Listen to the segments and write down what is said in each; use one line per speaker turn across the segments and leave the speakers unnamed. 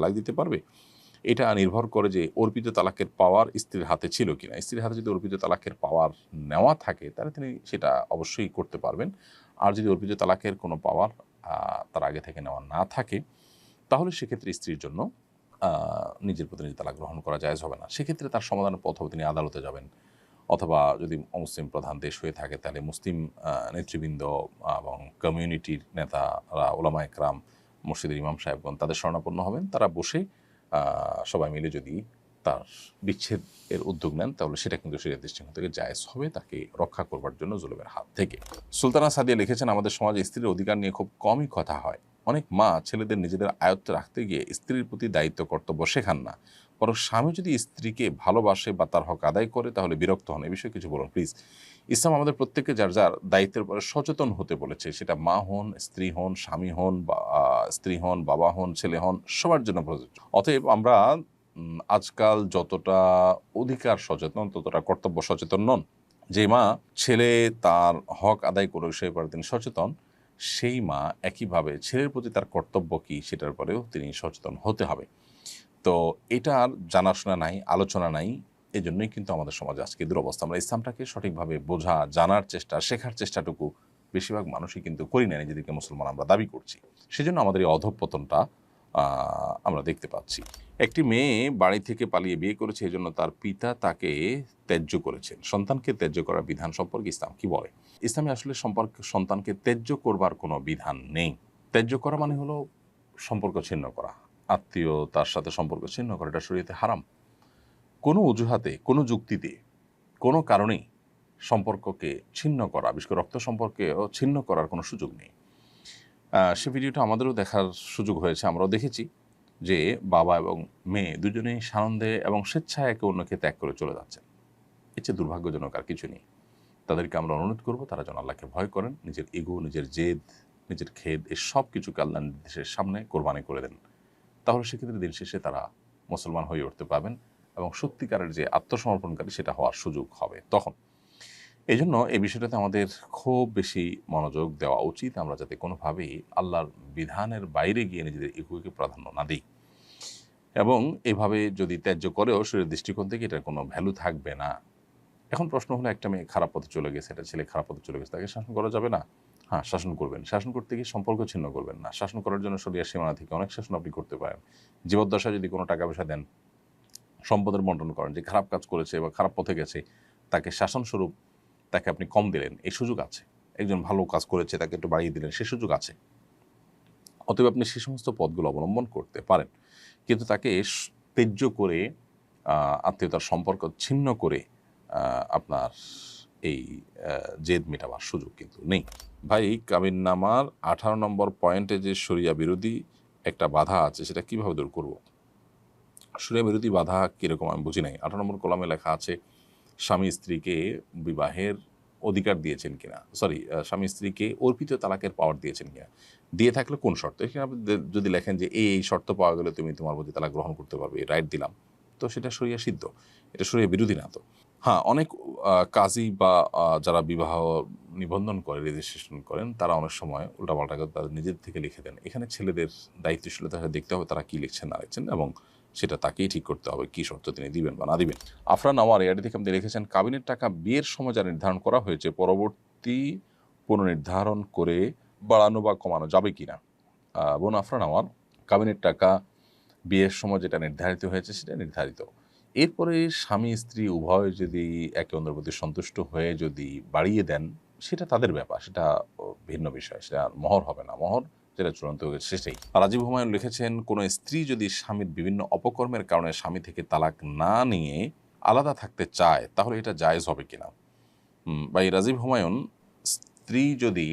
তালাক দিতে পারবে? এটা নির্ভর করে যে অর্পিত তালাকের পাওয়ার স্ত্রীর হাতে ছিল কিনা। স্ত্রীর হাতে যদি অর্পিত তালাকের পাওয়ার নেওয়া থাকে, তাহলে তিনি সেটা অবশ্যই করতে পারবেন। আর যদি অর্পিত তালাকের কোনো পাওয়ার তার আগে থেকে নেওয়া না থাকে, তাহলে সেক্ষেত্রে স্ত্রীর জন্য নিজের প্রতি নিজে তালাক গ্রহণ করা যায় হবে না। সেক্ষেত্রে তার সমাধানের পথ তিনি আদালতে যাবেন। অথবা যদি মুসলিম প্রধান দেশ হয়ে থাকে, তাহলে মুসলিম নেতৃবৃন্দ এবং কমিউনিটির নেতারা ওলামা একরাম মসজিদের ইমাম সাহেবগণ তাদের শরণাপন্ন হবেন। তারা বসে সবাই মিলে যদি তার বিচ্ছেদ এর উদ্যোগ নেন, তাহলে সেটা কিন্তু শরীরের দৃষ্টিকোণ থেকে জায়েজ হবে, তাকে রক্ষা করবার জন্য জুলুমের হাত থেকে। সুলতানা সাদিয়া লিখেছেন, আমাদের সমাজে স্ত্রীর অধিকার নিয়ে খুব কমই কথা হয়। অনেক মা ছেলেদের নিজেদের আয়ত্তে রাখতে গিয়ে স্ত্রীর প্রতি দায়িত্ব, কর্তব্য শেখান না। বরং স্বামী যদি স্ত্রীকে ভালোবাসে বা তার হক আদায় করে, তাহলে বিরক্ত হন। এই বিষয়ে কিছু বলুন প্লিজ ইসলাম আমাদের প্রত্যেককে যার যার দায়িত্বের পরে সচেতন হতে বলেছে। সেটা মা হন, স্ত্রী হন, স্বামী হন বা স্ত্রী হন, বাবা হন, ছেলে হন, সবার জন্য প্রযোজ্য। অতএব আমরা আজকাল যতটা অধিকার সচেতন, ততটা কর্তব্য সচেতন নন। যে মা ছেলে তার হক আদায় করে সে তিনি সচেতন, সেই মা একইভাবে ছেলের প্রতি তার কর্তব্য কী, সেটার পরেও তিনি সচেতন হতে হবে। তো এটার জানাশোনা নাই, আলোচনা নাই এই জন্যই কিন্তু আমাদের সমাজে আজকে দুরবস্থা আমরা ইসলামটাকে সঠিকভাবে বোঝা, জানার চেষ্টা, শেখার চেষ্টাটুকু বেশিরভাগ মানুষই কিন্তু করি না নিজেদেরকে মুসলমান আমরা দাবি করছি। সেজন্য আমাদের এই অধঃপতনটা আমরা দেখতে পাচ্ছি। একটি মেয়ে বাড়ি থেকে পালিয়ে বিয়ে করেছে এই জন্য তার পিতা তাকে ত্যায্য করেছেন। সন্তানকে ত্যায্য করার বিধান সম্পর্কে ইসলাম কি বলে? ইসলামে আসলে সম্পর্ক, সন্তানকে ত্যায্য করবার কোনো বিধান নেই। ত্যায্য করা মানে হলো সম্পর্ক ছিন্ন করা। আত্মীয় তার সাথে সম্পর্ক ছিন্ন করা, এটা শরীয়তে হারাম। কোনো অজুহাতে, কোনো যুক্তিতে, কোনো কারণেই সম্পর্ককে ছিন্ন করা বিশেষ করে রক্ত সম্পর্কেও ছিন্ন করার কোনো সুযোগ নেই। সে ভিডিওটা আমাদেরও দেখার সুযোগ হয়েছে, আমরাও দেখেছি যে বাবা এবং মেয়ে দুজনেই সানন্দে এবং স্বেচ্ছায় একে অন্যকে ত্যাগ করে চলে যাচ্ছেন। এর চেয়ে দুর্ভাগ্যজনক আর কিছু নেই। তাদেরকে আমরা অনুরোধ করব, তারা যেন আল্লাহকে ভয় করেন, নিজের ইগো, নিজের জেদ, নিজের খেদ এই সব কিছু আল্লাহ নির্দেশের সামনে কোরবানি করে দেন। তাহলে সেক্ষেত্রে দিন শেষে তারা মুসলমান হয়ে উঠতে পারবেন। এবং সত্যিকারের যে আত্মসমর্পণকারী সেটা হওয়ার সুযোগ হবে তখন। এই জন্য এই বিষয়টাতে আমাদের খুব বেশি মনোযোগ দেওয়া উচিত আমরা যাতে কোনোভাবেই আল্লাহর বিধানের বাইরে গিয়ে নিজেদের ইকুকে প্রাধান্য না দিই। এবং এভাবে যদি ত্যায্য করেও শরীরের দৃষ্টিকোণ থেকে এটার কোনো ভ্যালু থাকবে না। এখন প্রশ্ন হলো, একটা মেয়ে খারাপ পথে চলে গেছে, একটা ছেলে খারাপ পথে চলে গেছে, তাকে শাসন করা যাবে না? হ্যাঁ শাসন করবেন। শাসন করতে গিয়ে সম্পর্ক ছিন্ন করবেন না। শাসন করার জন্য শরীর সীমানা থেকে অনেক শাসন আপনি করতে পারেন। জীবদ্দশায় যদি কোনো টাকা পয়সা দেন সম্পদের বন্টন করেন, যে খারাপ কাজ করেছে বা খারাপ পথে গেছে, তাকে শাসনস্বরূপ তাকে আপনি কম দিলেন, এই সুযোগ আছে। একজন ভালো কাজ করেছে, তাকে একটু বাড়িয়ে দিলেন, সে সুযোগ আছে। অতএব আপনি সে সমস্ত পদগুলো অবলম্বন করতে পারেন। কিন্তু তাকে তেজ্য করে আত্মীয়তার সম্পর্ক ছিন্ন করে আপনার এই জেদ মেটাবার সুযোগ কিন্তু নেই। ভাই কাবিননামার আঠারো নম্বর পয়েন্টে যে শরিয়া বিরোধী একটা বাধা আছে, সেটা কীভাবে দূর করব? শরিয়া বিরোধী বাধা কীরকম আমি বুঝি নাই। আঠারো নম্বর কলামে লেখা আছে, স্বামী স্ত্রীকে বিবাহের অধিকার দিয়েছেন কিনা? সরি স্বামী স্ত্রীকে অর্পিত তালাকের পাওয়ার দিয়েছেন কিনা? দিয়ে থাকলে কোন শর্ত? এখানে যদি লেখেন যে এই শর্ত পাওয়া গেলে তুমি তোমার প্রতি তালাক গ্রহণ করতে পারবে রাইট দিলাম, তো সেটা সরিয়া সিদ্ধ। এটা সরিয়া বিরোধী না তো? হ্যাঁ অনেক কাজী বা যারা বিবাহ নিবন্ধন করে রেজিস্ট্রেশন করেন, তারা অনেক সময় উল্টাপাল্টা করে তাদের নিজের থেকে লিখে দেন। এখানে ছেলেদের দায়িত্বশীলতা দেখতে হবে তারা কি লিখছেন, না লিখছেন এবং সেটা তাকেই ঠিক করতে হবে, কি শর্ত তিনি দিবেন বা না দিবেন। আফরান আওয়ার এআডি থেকে আপনি লিখেছেন, কাবিনের টাকা বিয়ের সময় যা নির্ধারণ করা হয়েছে, পরবর্তী পুনর্নির্ধারণ করে বাড়ানো বা কমানো যাবে কি না বোন আফরান আওয়ার, কাবিনের টাকা বিয়ের সময় যেটা নির্ধারিত হয়েছে সেটা নির্ধারিত। এরপরে স্বামী, স্ত্রী উভয় যদি একে অন্যের প্রতি সন্তুষ্ট হয়ে যদি বাড়িয়ে দেন, সেটা তাদের ব্যাপার, সেটা ভিন্ন বিষয়, সেটা মহর হবে না। মহর যেটা চূড়ান্ত হয়েছে। সেটাই রাজীব হুমায়ুন লিখেছেন, কোনো স্ত্রী যদি স্বামীর বিভিন্ন অপকর্মের কারণে স্বামী থেকে তালাক না নিয়ে আলাদা থাকতে চায়, তাহলে এটা জায়েজ হবে কিনা? বা এই রাজীব হুমায়ুন, স্ত্রী যদি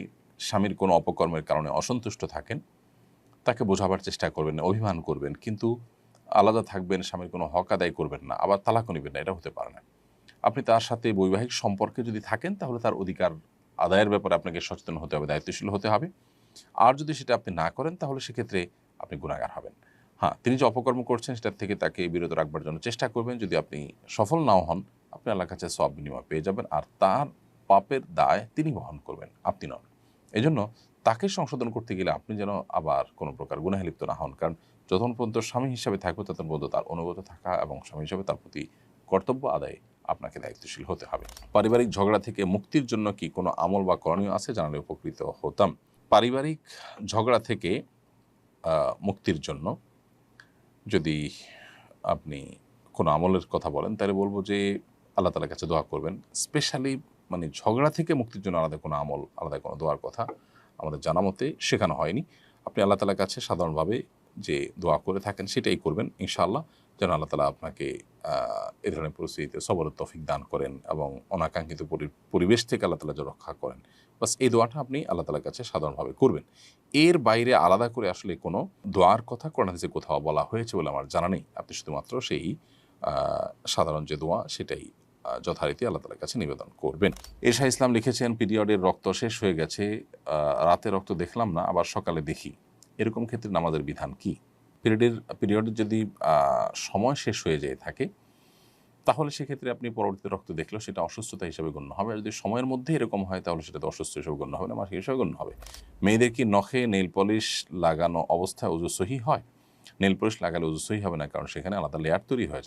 স্বামীর কোনো অপকর্মের কারণে অসন্তুষ্ট থাকেন, তাকে বোঝাবার চেষ্টা করবেন, অভিমান করবেন, কিন্তু আলাদা থাকবেন, স্বামীর কোনো হক আদায় করবেন না, আবার তালাকও নেবেন না, এটা হতে পারে না। আপনি তার সাথে বৈবাহিক সম্পর্কে যদি থাকেন, তাহলে তার অধিকার আদায়ের ব্যাপারে আপনাকে সচেতন হতে হবে, দায়িত্বশীল হতে হবে। আর যদি সেটা আপনি না করেন, তাহলে সেক্ষেত্রে আপনি গুণাগার হবেন। হ্যাঁ তিনি যে অপকর্ম করছেন, সেটার থেকে তাকে বিরত রাখবার জন্য চেষ্টা করবেন। যদি আপনি সফল নাও হন, আপনি আল্লাহর কাছে সব বিনিময় পেয়ে যাবেন আর তার পাপের দায় তিনি বহন করবেন, আপনি নন। এজন্য তাকে সংশোধন করতে গেলে আপনি যেন আবার কোনো প্রকার গুনাহে লিপ্ত না হন। কারণ যতক্ষণ পর্যন্ত স্বামী হিসাবে থাকবে, ততক্ষণ পর্যন্ত তার অনুগত থাকা এবং স্বামী হিসাবে তার প্রতি কর্তব্য আদায়ে আপনাকে দায়িত্বশীল হতে হবে। পারিবারিক ঝগড়া থেকে মুক্তির জন্য কি কোনো আমল বা করণীয় আছে? জানালে উপকৃত হতাম। পারিবারিক ঝগড়া থেকে মুক্তির জন্য যদি আপনি কোনো আমলের কথা বলেন, তাহলে বলব যে আল্লাহ তালার কাছে দোয়া করবেন। স্পেশালি মানে ঝগড়া থেকে মুক্তির জন্য আলাদা কোনো আমল, আলাদা কোনো দোয়ার কথা আমাদের জানা মতে শেখানো হয়নি। আপনি আল্লাহ তালার কাছে সাধারণভাবে যে দোয়া করে থাকেন, সেটাই করবেন, ইনশাআল্লাহ। যেন আল্লাহ তালা আপনাকে এ ধরনের পরিস্থিতিতে সবরের তফিক দান করেন এবং অনাকাঙ্ক্ষিত পরি- পরিবেশ থেকে আল্লাহ তালা রক্ষা করেন। বাস এই দোয়াটা আপনি আল্লাহ তালার কাছে সাধারণভাবে করবেন। এর বাইরে আলাদা করে আসলে কোনো দোয়ার কথা কোরআন হাদিসে কোথাও বলা হয়েছে বলে আমার জানা নেই। আপনি শুধুমাত্র সেই সাধারণ যে দোয়া সেটাই যথারীতি আল্লাহ তালার কাছে নিবেদন করবেন। এশা ইসলাম লিখেছেন পিরিয়ডের রক্ত শেষ হয়ে গেছে রাতে রক্ত দেখলাম না, আবার সকালে দেখি। এরকম ক্ষেত্রে নামাজের বিধান কি? পিরিয়ডের পিরিয়ডের যদি সময় শেষ হয়ে যেয়ে থাকে, তাহলে সেক্ষেত্রে আপনি পরবর্তীতে রক্ত দেখলেও সেটা অসুস্থতা হিসেবে গণ্য হবে। আর যদি সময়ের মধ্যে এরকম হয়, তাহলে সেটা তো অসুস্থ হিসেবে গণ্য হবে না, মাসিক হিসেবে গণ্য হবে। মেয়েদের কি নখে নেল পলিশ লাগানো অবস্থায় উজু সহি হয়? নেল পলিশ লাগালে উজু সহি হবে না, কারণ সেখানে আলাদা লেয়ার তৈরি হয়েছে